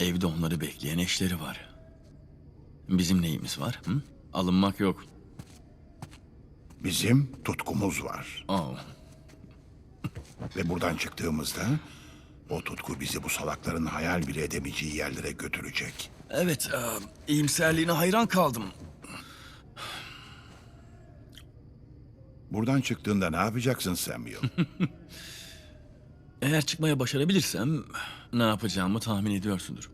evde onları bekleyen eşleri var. Bizim neyimiz var? Hı? Alınmak yok. Bizim tutkumuz var. Oh, Ve buradan çıktığımızda o tutku bizi bu salakların hayal bile edemeyeceği yerlere götürecek. evet, e, iyimserliğine hayran kaldım. Buradan çıktığında ne yapacaksın Samuel? Eğer çıkmaya başarabilirsem ne yapacağımı tahmin ediyorsundur.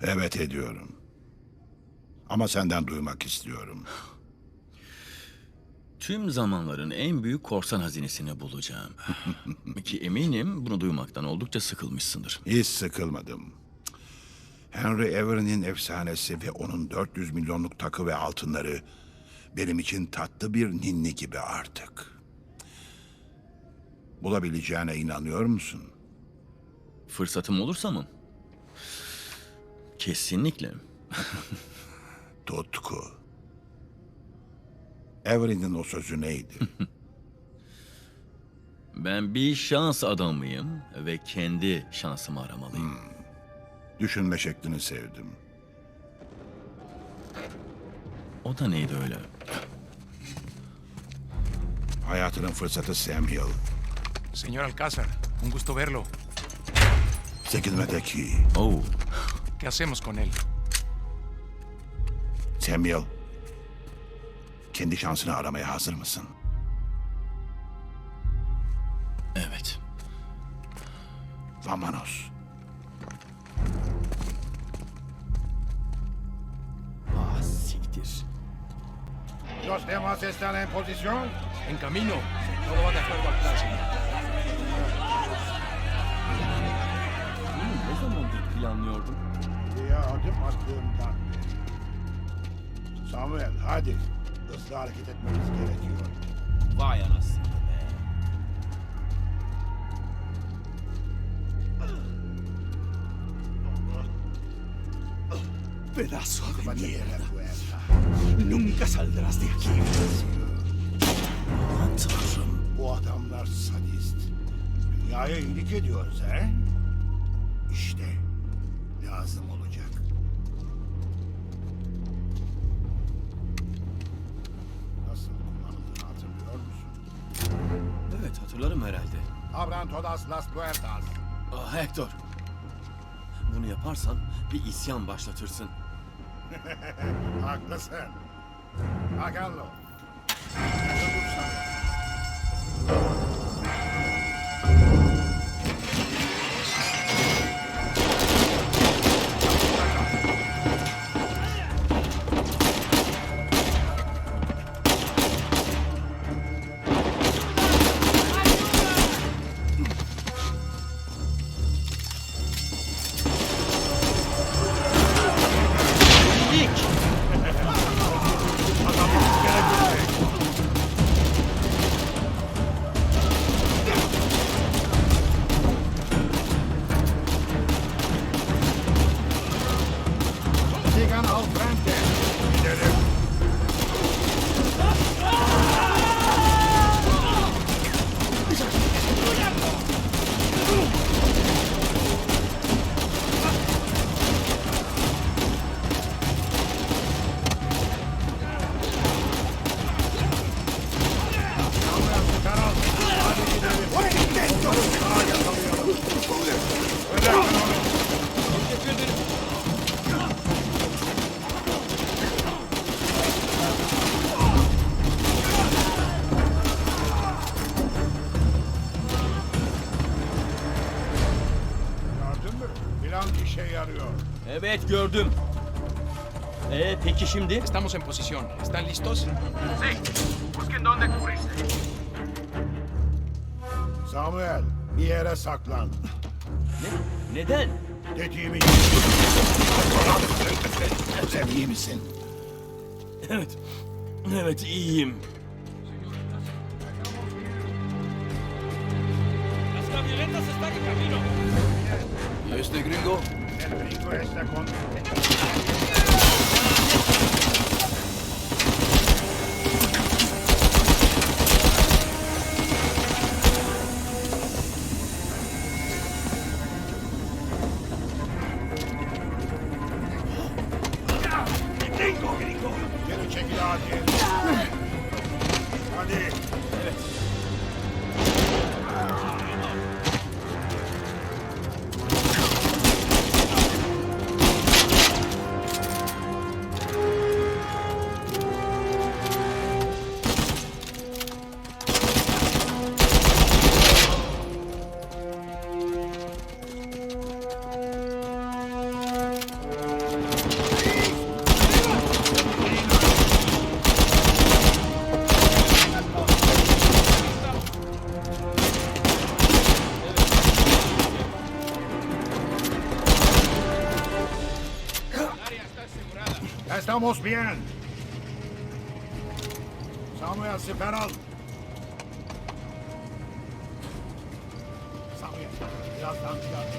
evet ediyorum. Ama senden duymak istiyorum. Tüm zamanların en büyük korsan hazinesini bulacağım. Ki eminim bunu duymaktan oldukça sıkılmışsındır. Hiç sıkılmadım. Henry Everin'in efsanesi ve onun 400 milyonluk takı ve altınları benim için tatlı bir ninni gibi artık. Bulabileceğine inanıyor musun? Fırsatım olursa mı? Kesinlikle. Tutku. Everin'in o sözü neydi? Ben bir şans adamıyım ve kendi şansımı aramalıyım. Düşünme şeklini sevdim. O da neydi öyle? Hayatının fırsatı Samuel. Señor Alcázar, un gusto verlo. Çekilmedeki Oh, ¿Qué hacemos con él? Samuel. Kendi şansını aramaya hazır mısın? evet. Vamonos. Ah siktir. Los demás están en posición. En camino. Todo va de acuerdo planlıyordum? Buraya adım attığımdan beri. Samuel hadi. Hızlı hareket etmemiz gerekiyor. Vay anasını be. Pedazo de mierda. Nunca saldrás de aquí. Aman tanrım. Bu adamlar sadist. Dünyaya iyilik ediyoruz he? Lazım olacak. Nasıl kullanıldığını hatırlıyor musun? Evet hatırlarım herhalde. Abran todas las puertas. Ah, Hector. Bunu yaparsan bir isyan başlatırsın. Haklısın. Háganlo. Sigan Estamos en posición. ¿Están listos? Samuel, bir yere saklan. Ne? Neden? Dediğimi Sen iyi misin? Evet. Evet iyiyim. El gringo está con... estamos bien. Samuel, siper. Samuel, birazdan biraz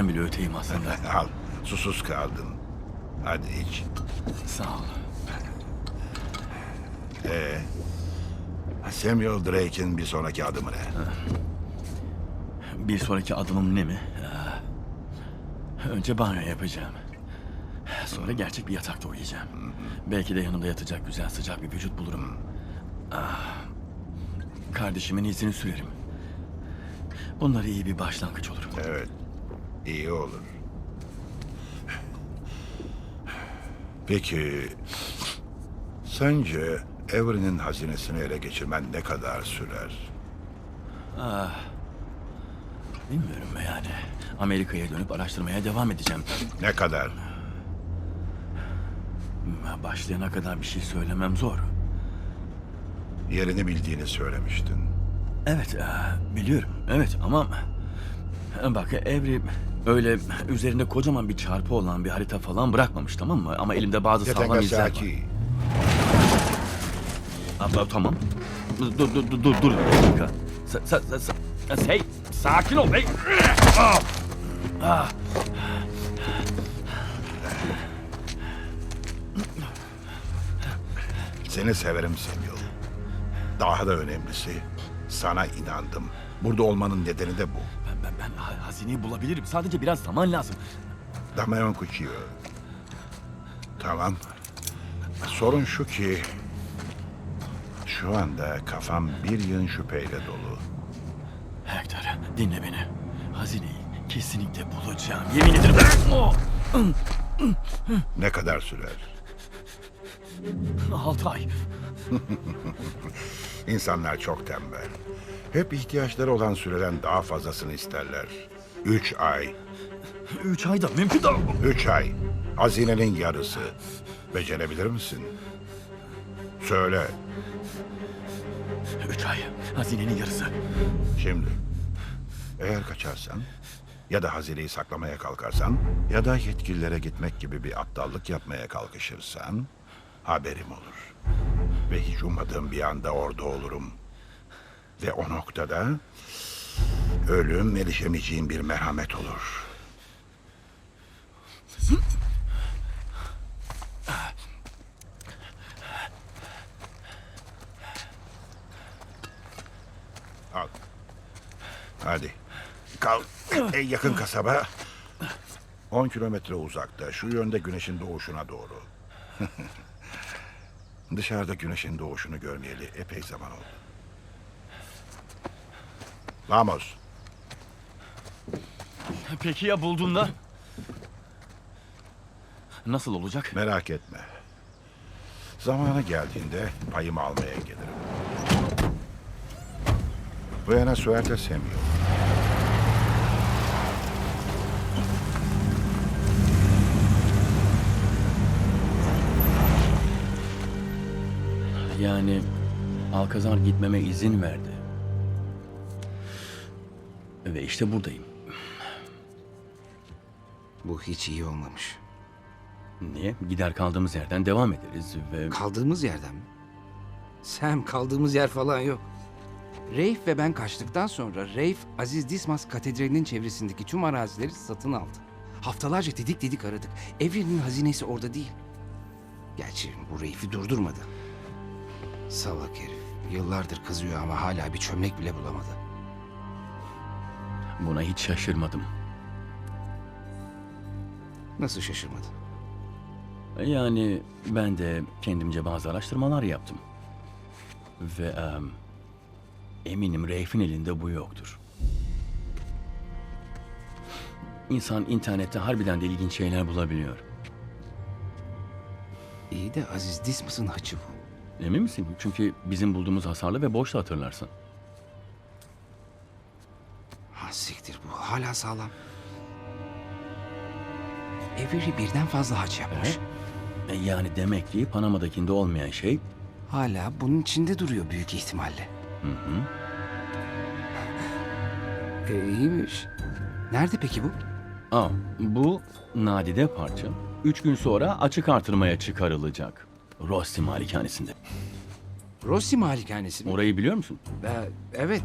İyiden bile öteyim aslında. Al. Susuz kaldın. Hadi iç. Sağ ol. Ee, Samuel Drake'in bir sonraki adımı ne? Bir sonraki adımım ne mi? Önce banyo yapacağım. Sonra gerçek bir yatakta uyuyacağım. Belki de yanımda yatacak güzel sıcak bir vücut bulurum. Ah. kardeşimin izini sürerim. Bunlar iyi bir başlangıç olur. Evet, iyi olur. Peki, sence Avery'nin hazinesini ele geçirmen ne kadar sürer? Bilmiyorum yani. Amerika'ya dönüp araştırmaya devam edeceğim. Ne kadar? Başlayana kadar bir şey söylemem zor. Yerini bildiğini söylemiştin. Evet, e, biliyorum. Evet ama... Bak Evri öyle üzerinde kocaman bir çarpı olan bir harita falan bırakmamış tamam mı? Ama elimde bazı sağlam izler var. Abla, tamam. Dur dur dur dur dur bir dakika. Sa, sa, sa, sa- hey sakin ol hey. Ah! Ah! seni severim Samuel. Daha da önemlisi, sana inandım. Burada olmanın nedeni de bu. Ben, ben, ben ha- hazineyi bulabilirim. Sadece biraz zaman lazım. Damayon Cuchillo. Tamam. Sorun şu ki... Şu anda kafam bir yığın şüpheyle dolu. Hector dinle beni. Hazineyi kesinlikle bulacağım. Yemin ederim. Oh! Ne kadar sürer? Altı ay. İnsanlar çok tembel. Hep ihtiyaçları olan süreden daha fazlasını isterler. Üç ay. Üç ayda mümkün değil. Üç ay. Hazinenin yarısı. Becerebilir misin? Söyle. Üç ay. Hazinenin yarısı. Şimdi. Eğer kaçarsan ya da hazineyi saklamaya kalkarsan ya da yetkililere gitmek gibi bir aptallık yapmaya kalkışırsan haberim olur. Ve hiç ummadığım bir anda orada olurum. Ve o noktada ölüm erişemeyeceğim bir merhamet olur. Al. Hadi. Kalk. En yakın kasaba 10 kilometre uzakta. Şu yönde güneşin doğuşuna doğru. Dışarıda güneşin doğuşunu görmeyeli epey zaman oldu. Vamos. Peki ya bulduğunda? Nasıl olacak? Merak etme. Zamanı geldiğinde payımı almaya gelirim. Buena suerte Samuel. Yani Alkazar gitmeme izin verdi. Ve işte buradayım. Bu hiç iyi olmamış. Niye? Gider kaldığımız yerden devam ederiz ve... Kaldığımız yerden mi? Sam kaldığımız yer falan yok. Reif ve ben kaçtıktan sonra Reif, Aziz Dismas Katedrali'nin çevresindeki tüm arazileri satın aldı. Haftalarca didik didik aradık. Evrenin hazinesi orada değil. Gerçi bu Reif'i durdurmadı. Salak herif. Yıllardır kızıyor ama hala bir çömlek bile bulamadı. Buna hiç şaşırmadım. Nasıl şaşırmadı? Yani ben de kendimce bazı araştırmalar yaptım. Ve em, eminim Reif'in elinde bu yoktur. İnsan internette harbiden de ilginç şeyler bulabiliyor. İyi de Aziz Dismas'ın haçı bu. Emin misin? Çünkü bizim bulduğumuz hasarlı ve boştu hatırlarsın. Ha siktir bu hala sağlam. Avery birden fazla haç yapmış. E, Yani demek ki Panama'dakinde olmayan şey Hala bunun içinde duruyor büyük ihtimalle. Hı hı. E, iyiymiş. Nerede peki bu? Aa, bu nadide parça üç gün sonra açık artırmaya çıkarılacak. Rossi malikanesinde. Rossi malikanesi mi? Orayı biliyor musun? E, evet.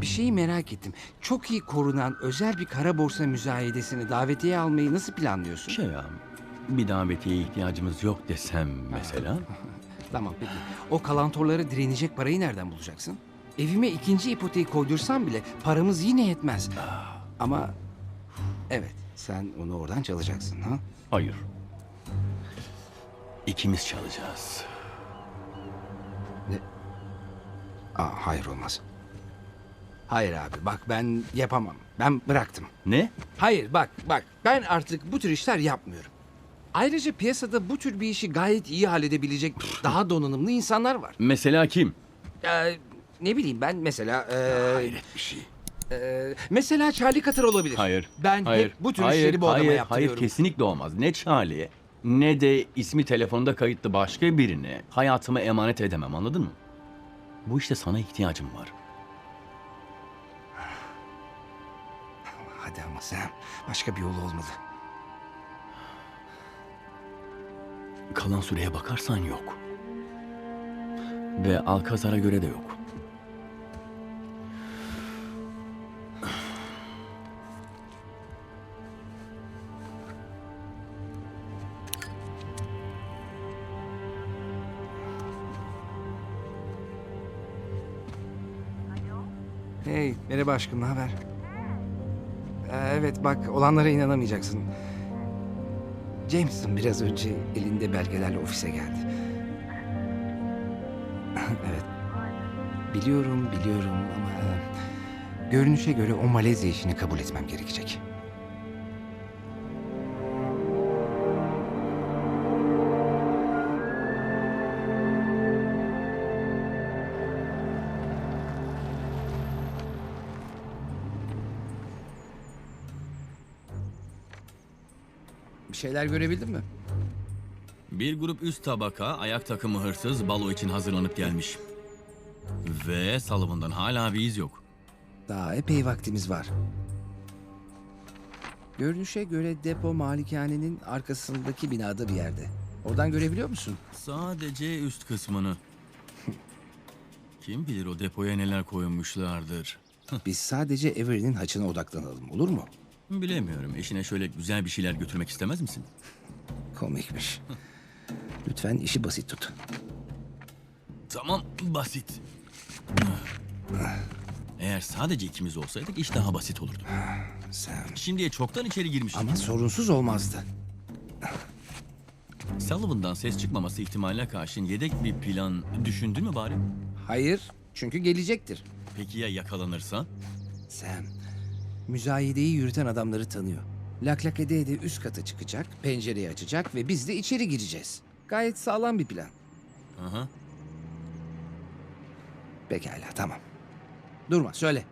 Bir şeyi merak ettim. Çok iyi korunan özel bir kara borsa müzayedesini davetiye almayı nasıl planlıyorsun? Şey ya, bir davetiye ihtiyacımız yok desem mesela. Tamam peki. O kalantorlara direnecek parayı nereden bulacaksın? Evime ikinci ipoteği koydursam bile paramız yine yetmez. Ama evet sen onu oradan çalacaksın ha? Hayır. İkimiz çalacağız. Aa, hayır olmaz. Hayır abi bak ben yapamam. Ben bıraktım. Ne? Hayır bak bak ben artık bu tür işler yapmıyorum. Ayrıca piyasada bu tür bir işi gayet iyi halledebilecek daha donanımlı insanlar var. Mesela kim? Ee, ne bileyim ben mesela... ee, Hayret bir şey. ee, mesela Charlie Cutter olabilir. Hayır. Ben hayır, hep bu tür hayır, işleri bu adama hayır, Hayır yaptırıyorum. kesinlikle olmaz. Ne Charlie'ye ne de ismi telefonda kayıtlı başka birine hayatımı emanet edemem anladın mı? Bu işte sana ihtiyacım var. Hadi ama sen başka bir yolu olmalı. Kalan süreye bakarsan yok. Ve Alkazar'a göre de yok. Hey merhaba aşkım ne haber? Evet bak olanlara inanamayacaksın. Jameson biraz önce elinde belgelerle ofise geldi. evet. Biliyorum biliyorum ama görünüşe göre o Malezya işini kabul etmem gerekecek. Şeyler görebildin mi? Bir grup üst tabaka ayak takımı hırsız balo için hazırlanıp gelmiş. Ve Sullivan'dan hala bir iz yok. Daha epey vaktimiz var. Görünüşe göre depo malikanenin arkasındaki binada bir yerde. Oradan görebiliyor musun? Sadece üst kısmını. Kim bilir o depoya neler koymuşlardır. Biz sadece Avery'nin haçına odaklanalım olur mu? Bilemiyorum. Eşine şöyle güzel bir şeyler götürmek istemez misin? Komikmiş. Lütfen işi basit tut. Tamam, basit. Eğer sadece ikimiz olsaydık iş daha basit olurdu. Sen. Şimdiye çoktan içeri girmiştik. Ama sorunsuz olmazdı. Sullivan'dan ses çıkmaması ihtimaline karşın yedek bir plan düşündün mü bari? Hayır, çünkü gelecektir. Peki ya yakalanırsa? Sam, müzayedeyi yürüten adamları tanıyor. Lak lak ede ede üst kata çıkacak, pencereyi açacak ve biz de içeri gireceğiz. Gayet sağlam bir plan. Aha. Pekala, tamam. Durma, söyle.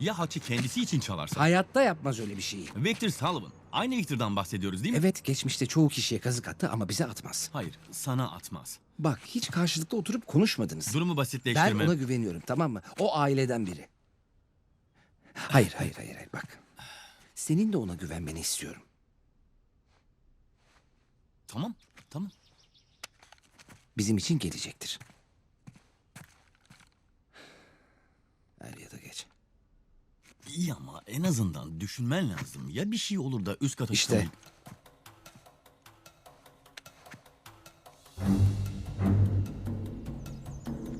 Ya haçı kendisi için çalarsa? Hayatta yapmaz öyle bir şeyi. Victor Sullivan. Aynı Victor'dan bahsediyoruz değil mi? Evet, geçmişte çoğu kişiye kazık attı ama bize atmaz. Hayır, sana atmaz. Bak, hiç karşılıklı oturup konuşmadınız. Durumu Ben basitleştirme. ona güveniyorum, tamam mı? O aileden biri. Hayır, hayır, hayır, hayır. Bak. Senin de ona güvenmeni istiyorum. Tamam, tamam. Bizim için gelecektir. Er ya da geç. İyi ama en azından düşünmen lazım. Ya bir şey olur da üst kata İşte. çıkamayıp-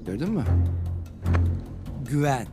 Gördün mü? Güven.